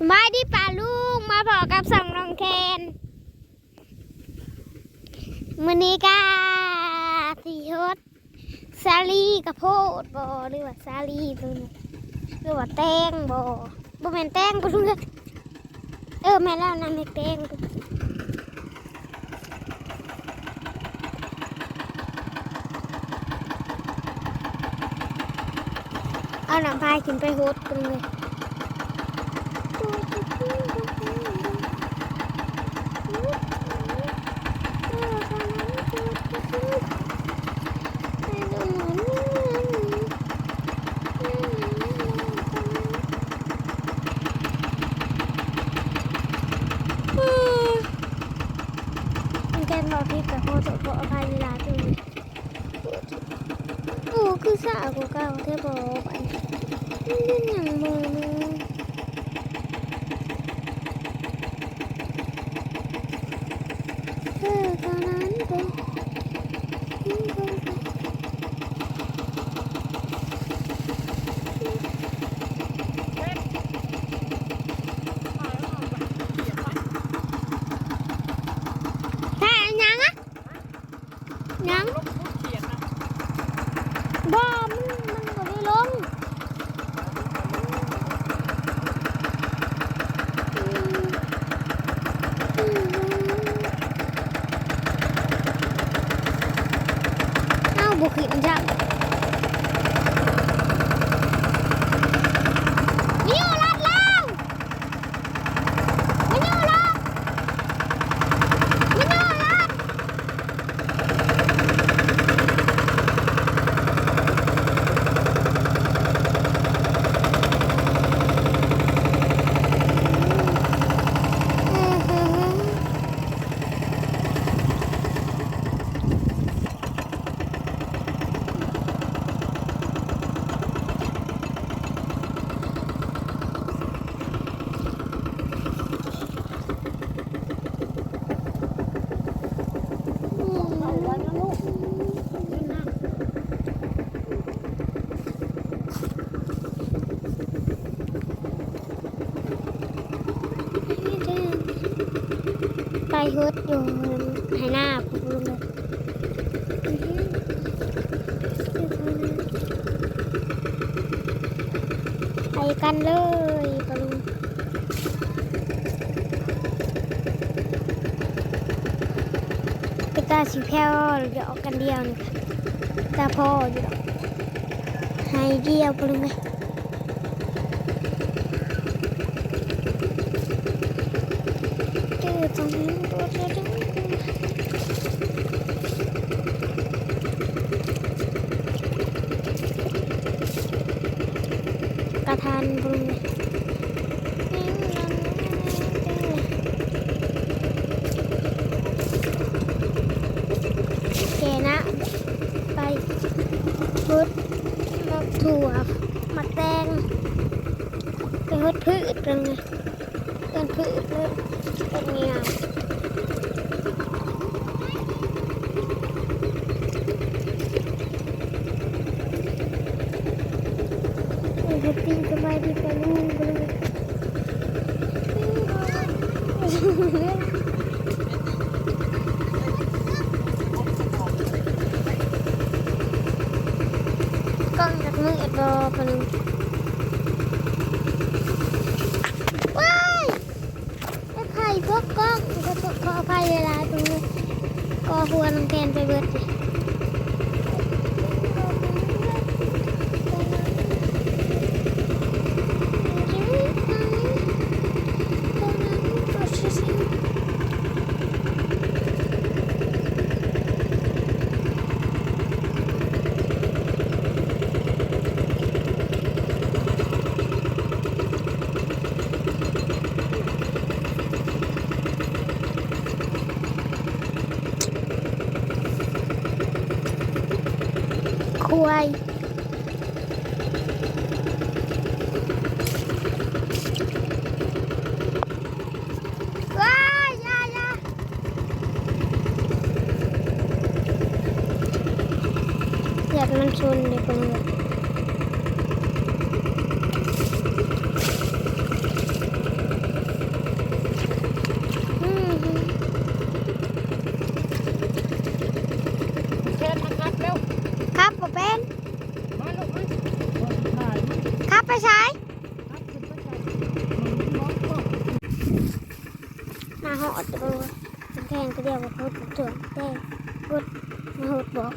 สบายดีป่าลุงมาพอกับสองรองแคนมือนี้กาสีฮดซาลีกระโพดบอหรือว่าซาลีตัวนี้หรือว่าแตงบอบอแมนแตงปะลุงเอ้ยเออแม่แล้วนั่นเรียกแตงเอาหนังพายขึ้นไปโฮดกันเลย มันแกนบอกพี่กับพ่อจะขออภัยเวลาตัวนี้โอ้คือสาวกูเก่าเทบอไปนี่เล่นอย่างโมเลยเออตอนนั้นไปถ้ายังอะยังบ่มันมันก็ได้ลงอืมอืมเอ้าบุกขึ้นจังนิ้วลัดแล้วมันนิ้วลัดมันนิ้วลัด ไปฮุดอยู่ให้หน้าปุ๊บลงเลยไปกันเลยปะลุงไปตาสีแพ้วเดี๋ยวออกกันเดียวนี่ค่ะตาพ่ออยู่ดอกให้เดียวปะลุงเลยตื้อตรงนี้ตัวเดียว กระทานปะลุงเลยแกนะไปพุดมักถั่วมักแตงไปพุดพืชกันไงเป็นพืชเลย เป็นเงี้ยโอ้ยปีสบายดีไปลุงไปเลยกล้องจากมือเอ็ดบอปะลุงว้ายไอ้ไข่พวกกล้องก็ต้อง ขออภัยเวลาตรงนี้ก็หัวน้องแทนไปเบิดเลย కమెంట్ చూడండి కొంచెం ครับผมเป็นครับไปใช้มาหอดตัวแทงก็เดียวกับหดตัวแต่กดมาหดบอก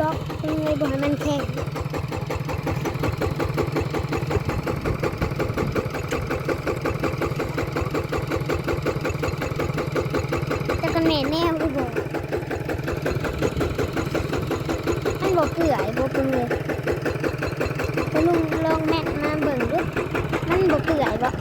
บล็อกเป็นเลยบอกให้มันแข็งแต่กันแม่แนวก็บอกมันบอกเกลือไอ้บอกเป็นเลยไปลุงลองแม่มาเบิ่งดูมันบอกเกลือไอ้บอก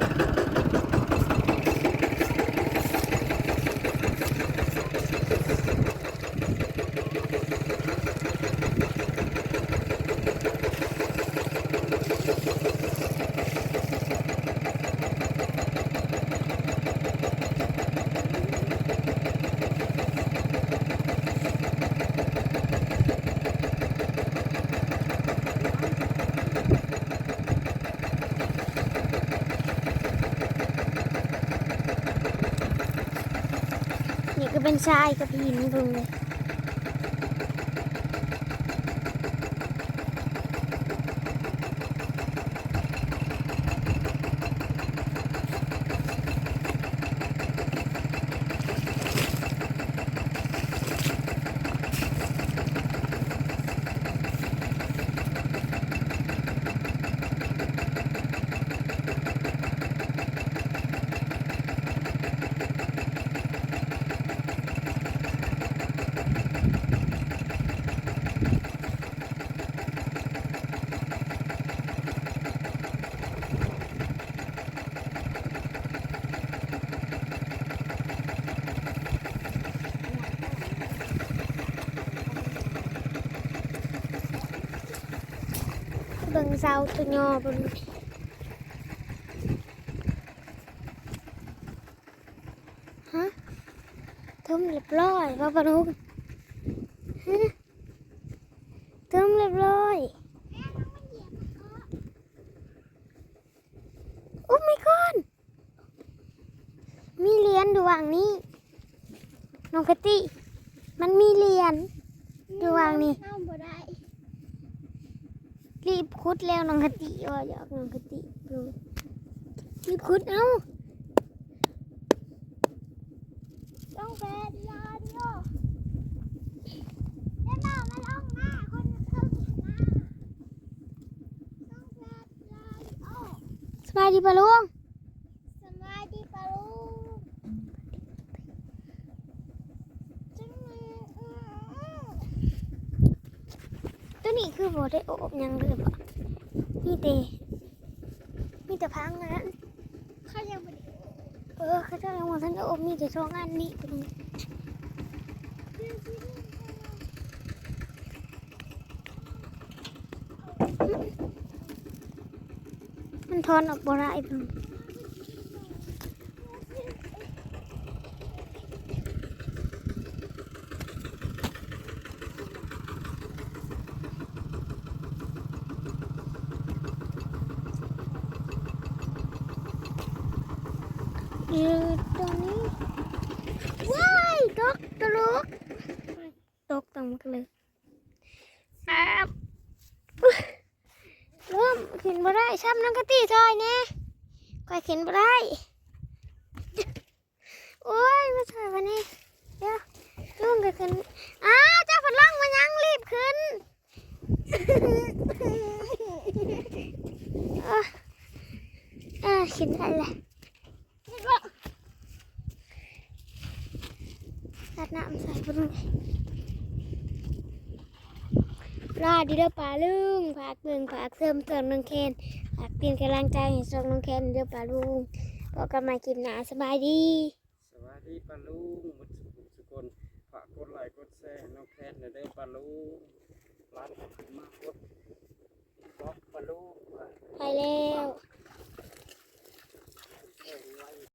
นี่ก็ เป็นทรายกับหินตรงเลย เบิ่งเสาตัวยอบนฮะทุ่มเรียบร้อยว่าปนุกฮะทุ่มเรียบร้อยโอ้ไม่ก่อนมีเหรียญอยู่วางนี้น้องกะติมันมีเหรียญอยู่วางนี้ รีบคุดแล้วน้องคติว่าอยากน้องคติดูรีบคุดเอ้าต้องแป็นยาดียวแล้วเรามาลองหน้าคนเข้าหน้าต้องแป็นยาดียวสบายดีปะลุง สมาธิปะลูกจังเลยอือ ตัวนี้คือบ่ได้อบยังเลยบ่มีแต่มีแต่พังนนั้นเขายังไม่ได้เออเขาจะเอามาทันอบมีแต่สองอันนี้เป็นมันทอนออกบ่ได้เพิ่น ตรงนี้ ว้ายตกตลุกตกตังมันเลยอ้าวเริ่มขึ้นบ่ได้ช้ำน้ำกะตี้ซอยแน่ก้อยขึ้นบ่ได้ โอ้ยมาซอยวันนี้ เดี๋ยวลุงก็ขึ้น อ้าวเจ้าพัดลองมายังรีบขึ้นอะอะขึ้นได้เลยตัดน้ำใส่ไปเลย รอ ดดีเด้อป่าลุงฝากเบิ่งฝากเสริมเสริมน้องแคนฝากเป็นกำลังใจให้ส่งน้องแคนเด้อป่าลุงพบกันใหม่คลิปหน้าสบายดีสวัสดีปาลุงหมดสุขสุคนฝากกดไลค์กดแชร์น้องแคทหน่อยเด้อปาลุงร้านขอบคุณมากกดบล็อกปาลุงไปแล้ว